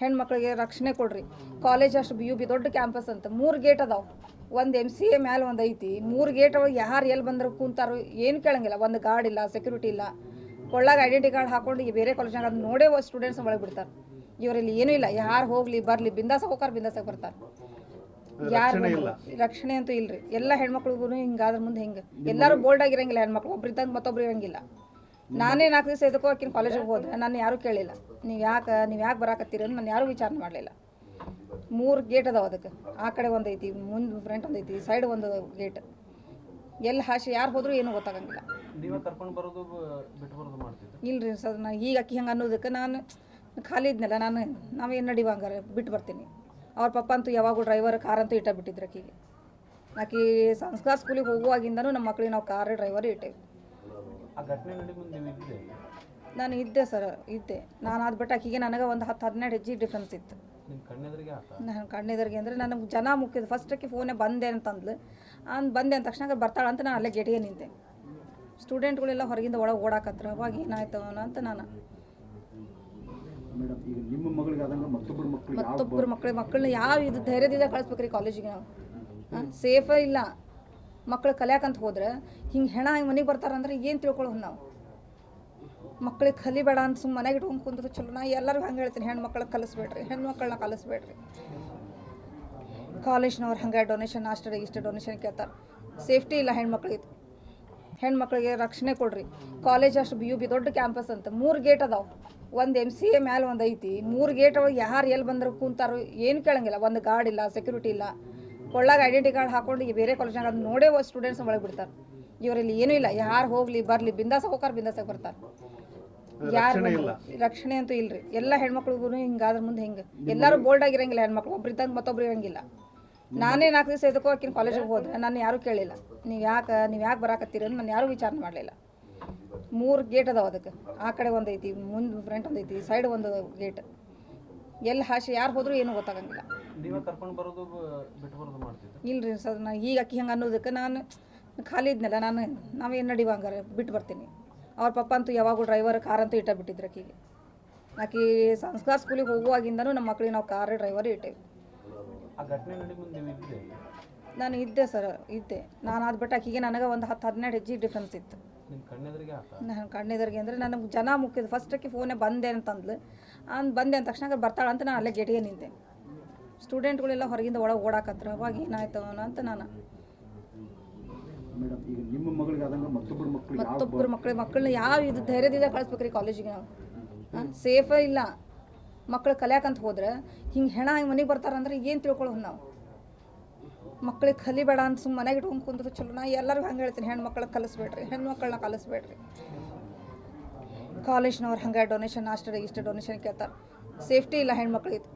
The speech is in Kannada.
ಹೆಣ್ಮಕ್ಳಿಗೆ ರಕ್ಷಣೆ ಕೊಡ್ರಿ. ಕಾಲೇಜ್ ಅಷ್ಟು ಬಿ ಯು ಬಿ ದೊಡ್ಡ ಕ್ಯಾಂಪಸ್ ಅಂತ. ಮೂರು ಗೇಟ್ ಅದಾವೆ. ಒಂದು ಎಂ ಸಿ ಎ ಮ್ಯಾಲೆ ಒಂದು ಐತಿ. ಮೂರು ಗೇಟ್ ಒಳಗೆ ಯಾರು ಎಲ್ಲಿ ಬಂದರು ಕುಂತಾರೋ ಏನು ಕೇಳಂಗಿಲ್ಲ. ಒಂದು ಗಾರ್ಡ್ ಇಲ್ಲ ಸೆಕ್ಯೂರಿಟಿ ಇಲ್ಲ. ಕೊಳ್ಳಾಗ ಐಡೆಂಟಿ ಕಾರ್ಡ್ ಹಾಕೊಂಡು ಈ ಬೇರೆ ಕಾಲೇಜ್ನಾಗ ಅದು ನೋಡೇ ಸ್ಟೂಡೆಂಟ್ಸ್ ಒಳಗೆ ಬಿಡ್ತಾರೆ. ಇವರಲ್ಲಿ ಏನೂ ಇಲ್ಲ. ಯಾರು ಹೋಗ್ಲಿ ಬರಲಿ ಬಿಂದಾಸ ಹೋಗಾರ ಬಿಂದಾಸ ಬರ್ತಾರೆ. ಯಾರು ರಕ್ಷಣೆ ಅಂತೂ ಇಲ್ರಿ. ಎಲ್ಲ ಹೆಣ್ಮಕ್ಳಿಗೂ ಹಿಂಗಾದ್ರ ಮುಂದೆ ಹಿಂಗೆ? ಎಲ್ಲರೂ ಬೋಲ್ಡ್ ಆಗಿರಂಗಿಲ್ಲ ಹೆಣ್ಮಕ್ಳು. ಒಬ್ರು ಇದ್ದಂಗೆ ಮತ್ತೊಬ್ರು ಇರಂಗಿಲ್ಲ. ನಾನೇ ನಾಲ್ಕು ದಿವಸ ಇದಕ್ಕೂ ಆಕಿನ ಕಾಲೇಜಿಗೆ ಹೋದ್ರೆ ನಾನು ಯಾರೂ ಕೇಳಿಲ್ಲ. ನೀವು ಯಾಕೆ ನೀವು ಯಾಕೆ ಬರಾಕತ್ತೀರಿ ಅಂತ ನಾನು ಯಾರೂ ವಿಚಾರ ಮಾಡಲಿಲ್ಲ. ಮೂರು ಗೇಟ್ ಅದಾವ ಅದಕ್ಕೆ. ಆ ಕಡೆ ಒಂದು ಐತಿ ಮುಂದೆ ಫ್ರಂಟ್ ಒಂದು ಐತಿ ಸೈಡ್ ಒಂದು ಗೇಟ್ ಎಲ್ಲಿ ಹಾಸಿ ಯಾರು ಹೋದ್ರು ಏನೂ ಗೊತ್ತಾಗಂಗಿಲ್ಲ. ಇಲ್ರಿ ಸರ್ ನಾ ಈಗ ಅಕ್ಕಿ ಹಂಗೆ ಅನ್ನೋದಕ್ಕೆ ನಾನು ಖಾಲಿ ಇದ್ನಲ್ಲ ನಾನು ನಾವೇನು ನಡಿವ ಹಂಗಾರೆ? ಬಿಟ್ಟು ಬರ್ತೀನಿ. ಅವ್ರ ಪಪ್ಪ ಅಂತೂ ಯಾವಾಗೂ ಡ್ರೈವರ್ ಕಾರ್ ಅಂತೂ ಇಟ್ಟ ಬಿಟ್ಟಿದ್ರು ಆಕಿಗೆ ಆಕಿ ಸಂಸ್ಕಾರ ಸ್ಕೂಲಿಗೆ ಹೋಗುವಾಗಿಂದನೂ ನಮ್ಮ ಮಕ್ಳಿಗೆ ನಾವು ಕಾರ್ ಡ್ರೈವರ್ ಇಟ್ಟೇವಿ. ಆ ಘಟನೆ ನೀವು ನಾನು ಇದ್ದೆ ಸರ್ ಇದ್ದೆ. ನಾನು ಅದು ಬಿಟ್ಟು ಆಕಿಗೆ ನನಗೆ ಒಂದು ಹತ್ತು ಹದಿನೆಂಟು ಹೆಜ್ಜೆ ಡಿಫ್ರೆನ್ಸ್ ಇತ್ತು. ನಿಮ್ಮ ಕಣ್ಣೆದುರಿಗೆ ಆತ? ನಾನು ಕಣ್ಣೆದರಿಗೆ ಅಂದರೆ ನನಗೆ ಜನ ಮುಖ್ಯದ ಫಸ್ಟಕ್ಕೆ ಫೋನೇ ಬಂದೆ ಅಂತಂದ್ಲು. ಅಂದ್ ಬಂದೆ ಅಂದ ತಕ್ಷಣ ಬರ್ತಾಳೆ ಅಂತ ನಾನು ಅಲ್ಲೇ ಗೇಟಿಗೆ ನಿಂತೆ. ಸ್ಟೂಡೆಂಟ್ಗಳೆಲ್ಲ ಹೊರಗಿಂದ ಒಳಗೆ ಓಡಾಕತ್ರ ಅವಾಗ ಏನಾಯ್ತು ಅನ್ನೋ ಅಂತ ನಾನು. ಮೇಡಮ್ ಈಗ ನಿಮ್ಮ ಮಗಳಿಗೆ ಆದಂಗೆ ಮತ್ತೊಬ್ಬರ ಮಕ್ಕಳು ಮತ್ತೊಬ್ಬರು ಮಕ್ಕಳನ್ನ ಯಾವ ಇದು ಧೈರ್ಯದಿಂದ ಕಳಿಸ್ಬೇಕ್ರಿ ಕಾಲೇಜಿಗೆ ನಾವು? ಸೇಫೇ ಇಲ್ಲ. ಮಕ್ಳು ಕಲಿಯಾಕಂತ ಹೋದ್ರೆ ಹಿಂಗೆ ಹೆಣ ಹಿಂಗೆ ಮನೆಗೆ ಬರ್ತಾರಂದ್ರೆ ಏನು ತಿಳ್ಕೊಳ್ಳೋದು ನಾವು? ಮಕ್ಳಿಗೆ ಕಲಿಬೇಡ ಅಂತ ಸುಮ್ಮನೆ ಮನೆಗೆ ಇಟ್ಕೊಂಡು ಕುಂದ್ರೆ ಚಲೋ. ನಾ ಎಲ್ಲರಿಗೂ ಹಂಗೆ ಹೇಳ್ತೀನಿ, ಹೆಣ್ಮಕ್ಳಿಗೆ ಕಲಿಸ್ಬೇಡ್ರಿ, ಹೆಣ್ಮಕ್ಳನ್ನ ಕಲಿಸ್ಬೇಡ್ರಿ. ಕಾಲೇಜ್ನವ್ರು ಹಂಗೆ ಡೊನೇಷನ್ ಅಷ್ಟೇ ಇಷ್ಟು ಡೊನೇಷನ್ ಕೇಳ್ತಾರೆ. ಸೇಫ್ಟಿ ಇಲ್ಲ ಹೆಣ್ಮಕ್ಳಿಗೆ. ಹೆಣ್ಮಕ್ಳಿಗೆ ರಕ್ಷಣೆ ಕೊಡ್ರಿ. ಕಾಲೇಜ್ ಅಷ್ಟು ಬಿ ಯು ಬಿ ದೊಡ್ಡ ಕ್ಯಾಂಪಸ್ ಅಂತ. ಮೂರು ಗೇಟ್ ಅದಾವೆ. ಒಂದು ಎಂ ಸಿ ಎ ಮ್ಯಾಲೆ ಒಂದು ಐತಿ. ಮೂರು ಗೇಟ್ ಒಳಗೆ ಯಾರು ಎಲ್ಲಿ ಬಂದರೂ ಕೂತಾರೋ ಏನು ಕೇಳಂಗಿಲ್ಲ. ಒಂದು ಗಾರ್ಡ್ ಇಲ್ಲ ಸೆಕ್ಯೂರಿಟಿ ಇಲ್ಲ. ಕೊಳ್ಳಾಗ ಐಡೆಂಟಿ ಕಾರ್ಡ್ ಹಾಕೊಂಡು ಈ ಬೇರೆ ಕಾಲೇಜ್ನಾಗ ಅದು ನೋಡೇ ಸ್ಟೂಡೆಂಟ್ಸ್ ಒಳಗೆ ಬಿಡ್ತಾರೆ. ಇವರಲ್ಲಿ ಏನೂ ಇಲ್ಲ ಯಾರು ಹೋಗಲಿ ಬರಲಿ ಬಿಂದಾಸ ಹೋಗಾರ ಬಿಂದಾಸಾಗ ಬರ್ತಾರೆ. ಯಾರು ರಕ್ಷಣೆ ಅಂತೂ ಇಲ್ರಿ. ಎಲ್ಲ ಹೆಣ್ಮಕ್ಳಿಗೂ ಹಿಂಗಾದ್ರ ಮುಂದೆ ಹಿಂಗೆ? ಎಲ್ಲರೂ ಬೋಲ್ಡ್ ಆಗಿರಂಗಿಲ್ಲ ಹೆಣ್ಮಕ್ಳು. ಒಬ್ರು ಇದ್ದಂಗೆ ಮತ್ತೊಬ್ರು ಇರಂಗಿಲ್ಲ. ನಾನೇ ನಾಲ್ಕು ದಿವಸ ಇದಕ್ಕೂ ಆಕಿನ ಕಾಲೇಜಿಗೆ ಹೋದ್ರೆ ನಾನು ಯಾರೂ ಕೇಳಿಲ್ಲ. ನೀವು ಯಾಕೆ ನೀವು ಯಾಕೆ ಬರಾಕತ್ತೀರಿ ಅಂತ ನಾನು ಯಾರೂ ವಿಚಾರ ಮಾಡಲಿಲ್ಲ. ಮೂರು ಗೇಟ್ ಅದಾವ ಅದಕ್ಕೆ. ಆ ಕಡೆ ಒಂದು ಐತಿ ಮುಂದೆ ಫ್ರಂಟ್ ಒಂದು ಐತಿ ಸೈಡ್ ಒಂದು ಗೇಟ್ ಎಲ್ಲಿ ಹಾಸಿ ಯಾರು ಹೋದರೂ ಏನೂ ಗೊತ್ತಾಗಂಗಿಲ್ಲ. ನೀವೇ ಕರ್ಕೊಂಡು ಬರೋದು ಬಿಟ್ಟು ಬರೋದು ಮಾಡ್ತಿದ್ದೆ ಇಲ್ರಿ ಸರ್ ನಾ ಈಗ ಅಕ್ಕಿ ಹಂಗೆ ಅನ್ನೋದಕ್ಕೆ ನಾನು ಖಾಲಿ ಇದ್ನಲ್ಲ ನಾನು ನಾವೇನು ನಡೀವ ಹಂಗಾರೆ ಬಿಟ್ಟು ಬರ್ತೀನಿ. ಅವ್ರ ಪಪ್ಪ ಅಂತೂ ಯಾವಾಗೂ ಡ್ರೈವರ್ ಕಾರ್ ಅಂತೂ ಇಟ್ಟ ಬಿಟ್ಟಿದ್ರು ಆಕಿಗೆ ಆಕಿ ಸಂಸ್ಕಾರ ಸ್ಕೂಲಿಗೆ ಹೋಗುವಾಗಿಂದನೂ ನಮ್ಮ ಮಕ್ಳಿಗೆ ನಾವು ಕಾರ್ ಡ್ರೈವರ್ ಇಟ್ಟೇವೆ. ಆ ಘಟನೆ ನಡಿ ಮುಂದೆ ನೀವು ಇದ್ದೆ ನಾನು ಇದ್ದೆ ಸರ್ ಇದ್ದೆ. ನಾನು ಅದು ಬಿಟ್ಟು ಆಕಿಗೆ ನನಗೆ ಒಂದು ಹತ್ತು ಹದಿನೆಂಟು ಹೆಜ್ಜೆ ಡಿಫ್ರೆನ್ಸ್ ಇತ್ತು. ನಾನು ಕಣ್ಣೆದರಿಗೆ ಅಂದರೆ ನನಗೆ ಜನ ಮುಖ್ಯದ ಫಸ್ಟಕ್ಕೆ ಫೋನೇ ಬಂದೆ ಅಂತಂದ್ಲು ಅಂದ್ ಬಂದೆ ಅಂದ ತಕ್ಷಣ ಬರ್ತಾಳೆ ಅಂತ ನಾನು ಅಲ್ಲೇ ಗೇಟಿಗೆ ನಿಂತೆ. ಸ್ಟೂಡೆಂಟ್ಗಳೆಲ್ಲ ಹೊರಗಿಂದ ಒಳಗೆ ಓಡಾಕತ್ರ. ಅವಾಗ ಏನಾಯ್ತು ಅಂತ ನಾನು. ಮತ್ತೊಬ್ಬರ ಮಕ್ಕಳು ಮಕ್ಕಳನ್ನ ಯಾವ ಇದು ಧೈರ್ಯದಿಂದ ಕಳಿಸ್ಬೇಕ್ರಿ ಕಾಲೇಜಿಗೆ ನಾವು? ಸೇಫೇ ಇಲ್ಲ. ಮಕ್ಕಳು ಕಲಿಯಾಕಂತ ಹೋದ್ರೆ ಹಿಂಗೆ ಹೆಣ ಹಿಂಗೆ ಮನೆಗೆ ಬರ್ತಾರಂದ್ರೆ ಏನು ತಿಳ್ಕೊಳ್ಳೋದು ನಾವು? ಮಕ್ಳಿಗೆ ಕಲಿಬೇಡ ಅಂತ ಸುಮ್ಮನೆ ಮನೆಗೆ ಇಟ್ಕೊಂಡು ಕುಂದ್ರೆ ಚಲೋ. ನಾ ಎಲ್ಲರಿಗೂ ಹಂಗೆ ಹೇಳ್ತೀನಿ, ಹೆಣ್ಮಕ್ಳಿಗೆ ಕಲಿಸ್ಬೇಡ್ರಿ, ಹೆಣ್ಮಕ್ಳನ್ನ ಕಲಿಸ್ಬೇಡ್ರಿ. ಕಾಲೇಜ್ನವ್ರು ಹಂಗೆ ಡೊನೇಷನ್ ಅಷ್ಟು ಇಷ್ಟು ಡೊನೇಷನ್ ಕೇಳ್ತಾರೆ. ಸೇಫ್ಟಿ ಇಲ್ಲ ಹೆಣ್ಮಕ್ಳಿಗೆ.